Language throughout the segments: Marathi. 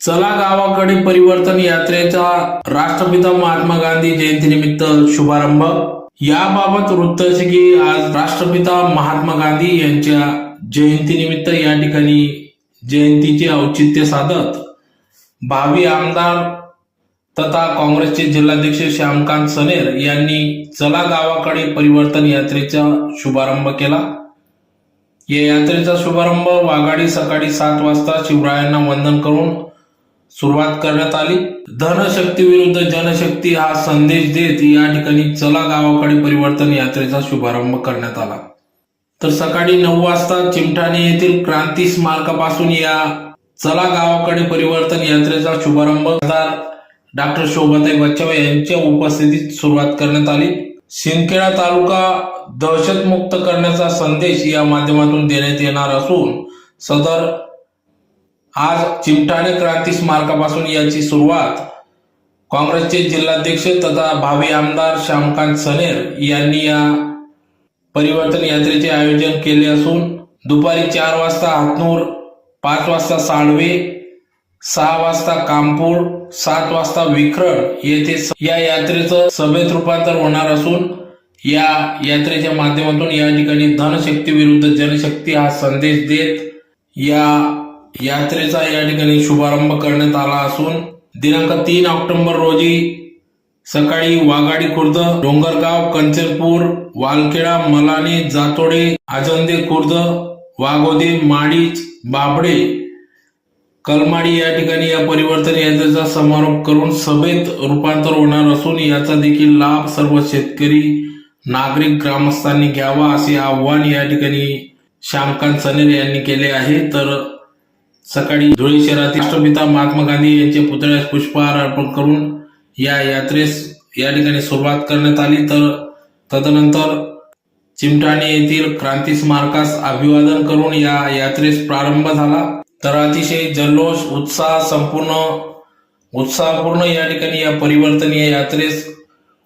चला गावाकडे परिवर्तन यात्रेचा राष्ट्रपिता महात्मा गांधी जयंतीनिमित्त शुभारंभ. याबाबत वृत्त असे की आज राष्ट्रपिता महात्मा गांधी यांच्या जयंतीनिमित्त या ठिकाणी जयंतीचे औचित्य साधत भावी आमदार तथा काँग्रेसचे जिल्हाध्यक्ष श्यामकांत सनेर यांनी चला गावाकडे परिवर्तन यात्रेचा शुभारंभ केला. या यात्रेचा शुभारंभ वाघाडी सकाळी सात वाजता शिवरायांना वंदन करून सुरुवात करण्यात आली. धनशक्ती विरुद्ध जनशक्ती हा संदेश देत या ठिकाणी चला गावाकडे परिवर्तन यात्रेचा शुभारंभ करण्यात आला. तर सकाळी नऊ वाजता चिमठाणे येथील क्रांती स्मारकापासून या चला गावाकडे परिवर्तन यात्रेचा शुभारंभ डॉक्टर शोभाताई बच्चाव यांच्या उपस्थितीत सुरुवात करण्यात आली. शिंदखेडा तालुका दहशतमुक्त करण्याचा संदेश या माध्यमातून देण्यात येणार असून सदर आज चिमटाणे क्रांती स्मारकापासून याची सुरुवात काँग्रेसचे जिल्हाध्यक्ष तथा भावी आमदार श्यामकांत सनेर यांनी या परिवर्तन यात्रेचे आयोजन केले असून दुपारी चार वाजता हातनूर पाच वाजता साळवे सहा वाजता कामपूर सात वाजता विक्रम येथे या यात्रेचं सभेत रूपांतर होणार असून या यात्रेच्या माध्यमातून या ठिकाणी धनशक्ती विरुद्ध जनशक्ती हा संदेश देत या यात्रेचा या ठिकाणी शुभारंभ करण्यात आला असून दिनांक तीन ऑक्टोबर रोजी सकाळी वाघाडी खुर्द डोंगरगाव कंचनपूर वालखेडा मलाणे जातोडे आजंदे खुर्द वाघोदे माडीच बाबडे कलमाडी या ठिकाणी या परिवर्तन यात्रेचा समारोप करून सभेत रूपांतर होणार असून याचा देखील लाभ सर्व शेतकरी नागरिक ग्रामस्थांनी घ्यावा असे आव्हान या ठिकाणी श्यामकांत सनेर यांनी केले आहे. तर सकाळी धुळे शहरातील राष्ट्रपिता महात्मा गांधी यांच्या पुतळ्यास पुष्पहार अर्पण करून या यात्रेस या ठिकाणी सुरुवात करण्यात आली. तर तदनंतर चिमठाणे येथील क्रांती स्मारकास अभिवादन करून या यात्रेस प्रारंभ झाला. तर अतिशय जल्लोष उत्साह संपूर्ण उत्साहपूर्ण या ठिकाणी या परिवर्तनीय यात्रेस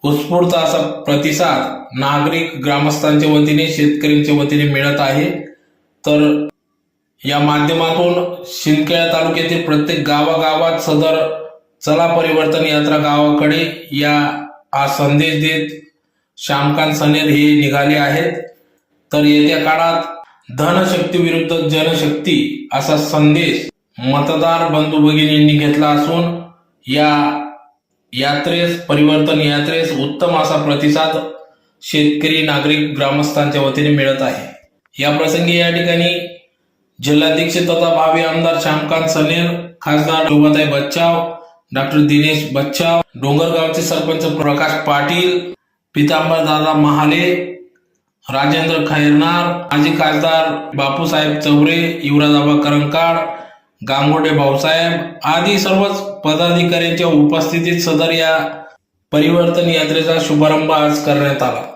उत्स्फूर्त असा प्रतिसाद नागरिक ग्रामस्थांच्या वतीने शेतकऱ्यांच्या वतीने मिळत आहे. तर या माध्यमातून शिंदखेडा तालुक्यातील प्रत्येक गावागावात सदर चला परिवर्तन यात्रा गावाकडे या हा संदेश देत श्यामकांत सनेर हे निघाले आहेत. तर येत्या काळात धनशक्ती विरुद्ध जनशक्ती असा संदेश मतदार बंधू भगिनींनी घेतला असून या यात्रेस परिवर्तन यात्रेस उत्तम असा प्रतिसाद शेतकरी नागरिक ग्रामस्थांच्या वतीने मिळत आहे. या प्रसंगी या ठिकाणी जिल्हाध्यक्ष तथा भावी आमदार श्यामकांत सनेर खासदार शोभाताई बच्चाव डॉक्टर दिनेश बच्चाव डोंगरगावचे सरपंच प्रकाश पाटील पितांबर दादा महाले राजेंद्र खैरनार माजी खासदार बापूसाहेब चौरे युवराजाबा करंकाळ गांगोडे भाऊसाहेब आदी सर्वच पदाधिकाऱ्यांच्या उपस्थितीत सदर या परिवर्तन यात्रेचा शुभारंभ आज करण्यात आला.